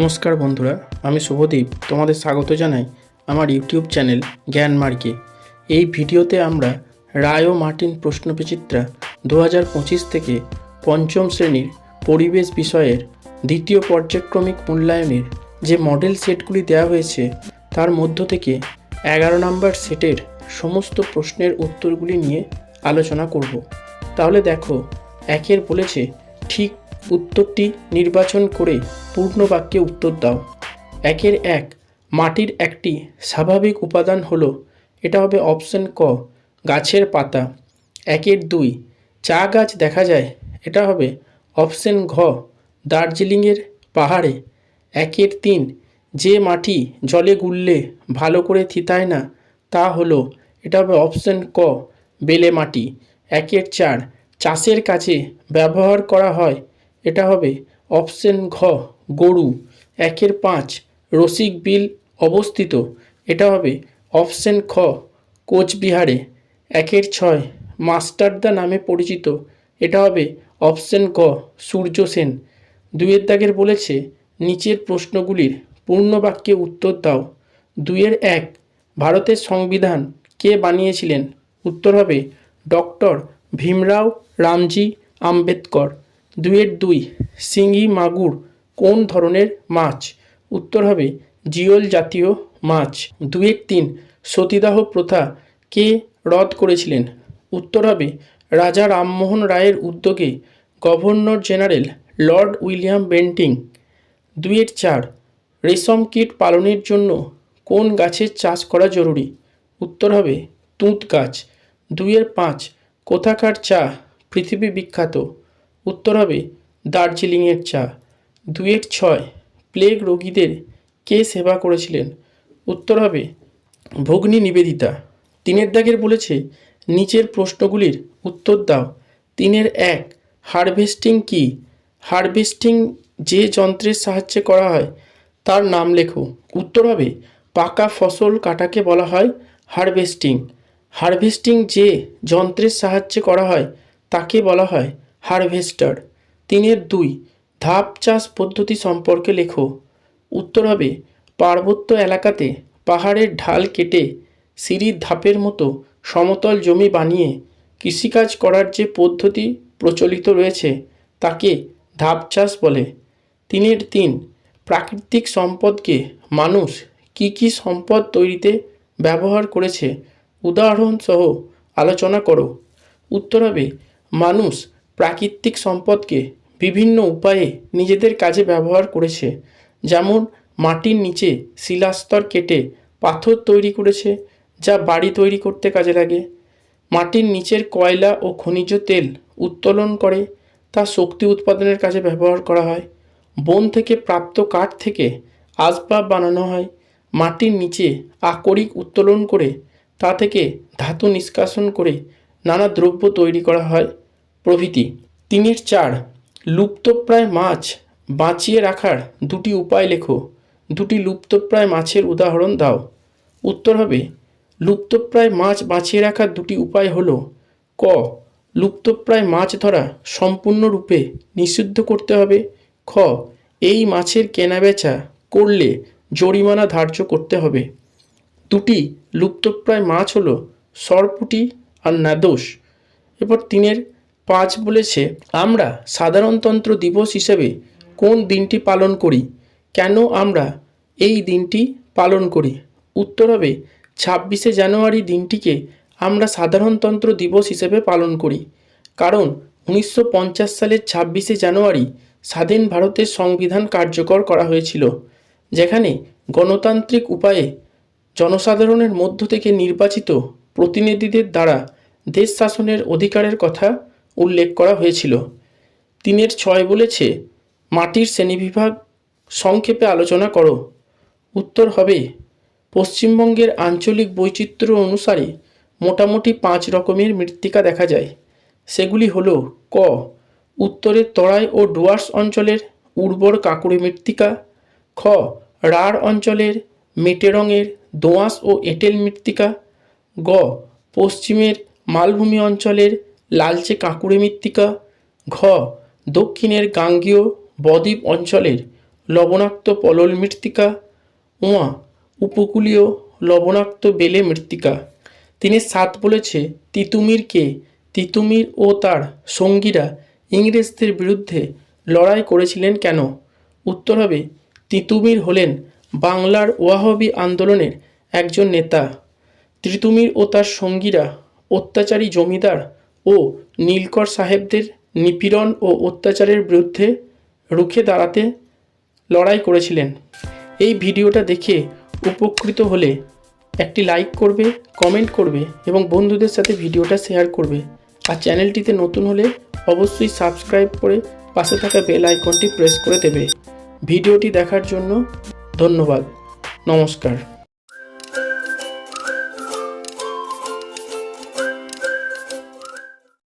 নমস্কার বন্ধুরা, আমি শুভদীপ, তোমাদের স্বাগত জানাই আমার ইউটিউব চ্যানেল জ্ঞান মার্গে। এই ভিডিওতে আমরা রায় ও মার্টিন প্রশ্নবিচিত্রা দু হাজার পঁচিশ থেকে পঞ্চম শ্রেণির পরিবেশ বিষয়ের দ্বিতীয় পর্যায়ক্রমিক মূল্যায়নের যে মডেল সেটগুলি দেওয়া হয়েছে, তার মধ্য থেকে এগারো নম্বর সেটের সমস্ত প্রশ্নের উত্তরগুলি নিয়ে আলোচনা করব। তাহলে দেখো, একের বলেছে ঠিক উত্তরটি নির্বাচন করে পূর্ণ বাক্যে উত্তর দাও। একের এক, মাটির একটি স্বাভাবিক উপাদান হলো, এটা হবে অপশন ক, গাছের পাতা। একের দুই, চা গাছ দেখা যায়, এটা হবে অপশন ঘ, দার্জিলিংয়ের পাহাড়ে। একের তিন, যে মাটি জলে গুললে ভালো করে থিতায় না, তা হলো, এটা হবে অপশন ক, বেলে মাটি। একের চার, চাষের কাজে ব্যবহার করা হয় এটা হবে অপশন ঘ, গরু। একের পাঁচ, রসিক বিল অবস্থিত। এটা হবে অপশন খ, কোচবিহারে। একের ছয়, মাস্টারদা নামে পরিচিত। এটা হবে অপশন ক সূর্য সেন। দুয়ের দাগের বলেছে, নিচের প্রশ্নগুলির পূর্ণ বাক্যে উত্তর দাও। দুইয়ের এক, ভারতের সংবিধান কে বানিয়েছিলেন? উত্তর হবে ডক্টর ভীমরাও রামজি আম্বেদকর। দুইয়ের দুই, শিঙি, মাগুর, কোন ধরনের মাছ? উত্তর হবে, জিওল জাতীয় মাছ। দুইয়ের তিন, সতীদাহ প্রথা, কে রদ করেছিলেন? উত্তর হবে, রাজা রামমোহন রায়ের উদ্যোগে governor general lord William Bentinck. দুইয়ের চার, রেশম কীট পালনের জন্য কোন গাছের চাষ করা জরুরি? উত্তর হবে, তুঁত গাছ। দুইয়ের পাঁচ, কোথাকার চা পৃথিবী বিখ্যাত? উত্তর হবে দার্জিলিংয়ের চা। দুইয়ের ছয়, প্লেগ রোগীদের কে সেবা করেছিলেন? উত্তর হবে ভগ্নী নিবেদিতা। তিনের দাগের বলেছে, নিচের প্রশ্নগুলির উত্তর দাও। তিনের এক, হারভেস্টিং কি? হারভেস্টিং যে যন্ত্রের সাহায্যে করা হয়, তার নাম লেখো। উত্তর হবে পাকা ফসল কাটাকে বলা হয় হারভেস্টিং। হারভেস্টিং যে যন্ত্রের সাহায্যে করা হয়, তাকে বলা হয় হারভেস্টার। তিনের দুই ধাপ চাষ পদ্ধতি সম্পর্কে লেখো। উত্তর হবে, পার্বত্য এলাকাতে পাহাড়ের ঢাল কেটে সিঁড়ির ধাপের মতো সমতল জমি বানিয়ে কৃষিকাজ করার যে পদ্ধতি প্রচলিত রয়েছে, তাকে ধাপ চাষ বলে। তিনের তিন প্রাকৃতিক সম্পদকে মানুষ কি কি সম্পদ তৈরিতে ব্যবহার করেছে, উদাহরণসহ আলোচনা করো। উত্তর হবে, মানুষ প্রাকৃতিক সম্পদকে বিভিন্ন উপায়ে নিজেদের কাজে ব্যবহার করেছে। যেমন, মাটির নিচে শিলাস্তর কেটে পাথর তৈরি করেছে, যা বাড়ি তৈরি করতে কাজে লাগে। মাটির নিচের কয়লা ও খনিজ তেল উত্তোলন করে, তা শক্তি উৎপাদনের কাজে ব্যবহার করা হয়। বন থেকে প্রাপ্ত কাঠ থেকে আসবাব বানানো হয়। মাটির নিচে আকরিক উত্তোলন করে, তা থেকে ধাতু নিষ্কাশন করে নানা দ্রব্য তৈরি করা হয়। প্রভৃতি তিনের চার লুপ্তপ্রায় মাছ বাঁচিয়ে রাখার দুটি উপায় লেখো। দুটি লুপ্তপ্রায় মাছের উদাহরণ দাও। উত্তর হবে, লুপ্তপ্রায় মাছ বাঁচিয়ে রাখার দুটি উপায় হলো, ক, লুপ্তপ্রায় মাছ ধরা সম্পূর্ণরূপে নিষিদ্ধ করতে হবে। খ, এই মাছের কেনাবেচা করলে জরিমানা ধার্য করতে হবে। দুটি লুপ্তপ্রায় মাছ হলো সরপুটি আর নাদোষ এরপর তিনের পাঁচ বলেছে, আমরা সাধারণতন্ত্র দিবস হিসেবে কোন দিনটি পালন করি? কেন আমরা এই দিনটি পালন করি? উত্তর হবে, ছাব্বিশে জানুয়ারি দিনটিকে আমরা সাধারণতন্ত্র দিবস হিসেবে পালন করি। কারণ উনিশশো পঞ্চাশ সালের ছাব্বিশে জানুয়ারি স্বাধীন ভারতের সংবিধান কার্যকর করা হয়েছিল, যেখানে গণতান্ত্রিক উপায়ে জনসাধারণের মধ্য থেকে নির্বাচিত প্রতিনিধিদের দ্বারা দেশ শাসনের অধিকারের কথা উল্লেখ করা হয়েছিল। তিনের ছয় বলেছে, মাটির শ্রেণীবিভাগ সংক্ষেপে আলোচনা করো। উত্তর হবে, পশ্চিমবঙ্গের আঞ্চলিক বৈচিত্র্য অনুসারে মোটামুটি পাঁচ রকমের মৃত্তিকা দেখা যায়। সেগুলি হলো, ক উত্তরের তরাই ও ডুয়ার্স অঞ্চলের উর্বর কাঁকুড়ে মৃত্তিকা, খ, রাঢ় অঞ্চলের মেটে রঙের দোঁয়াশ ও এঁটেল মৃত্তিকা, গ, পশ্চিমের মালভূমি অঞ্চলের লালচে কাঁকুড়ে মৃত্তিকা, ঘ, দক্ষিণের গাঙ্গীয় বদ্বীপ অঞ্চলের লবণাক্ত পলল মৃত্তিকা উমা উপকূলীয় লবণাক্ত বেলে মৃত্তিকা। তিনি সাত বলেছে তিতুমির কে তিতুমির ও তার সঙ্গীরা ইংরেজদের বিরুদ্ধে লড়াই করেছিলেন কেন? উত্তর হবে, তিতুমির হলেন বাংলার ওয়াহাবি আন্দোলনের একজন নেতা। তিতুমির ও তার সঙ্গীরা অত্যাচারী জমিদার ও নীলকর সাহেবদের নিপীড়ন ও অত্যাচারের বিরুদ্ধে রুখে দাঁড়াতে লড়াই করেছিলেন। এই ভিডিওটা দেখে উপকৃত হলে একটি লাইক করবে কমেন্ট করবে এবং বন্ধুদের সাথে ভিডিওটা শেয়ার করবে। আর চ্যানেলটিতে নতুন হলে অবশ্যই সাবস্ক্রাইব করে পাশে থাকা বেল আইকনটি প্রেস করে দেবে। ভিডিওটি দেখার জন্য ধন্যবাদ। নমস্কার।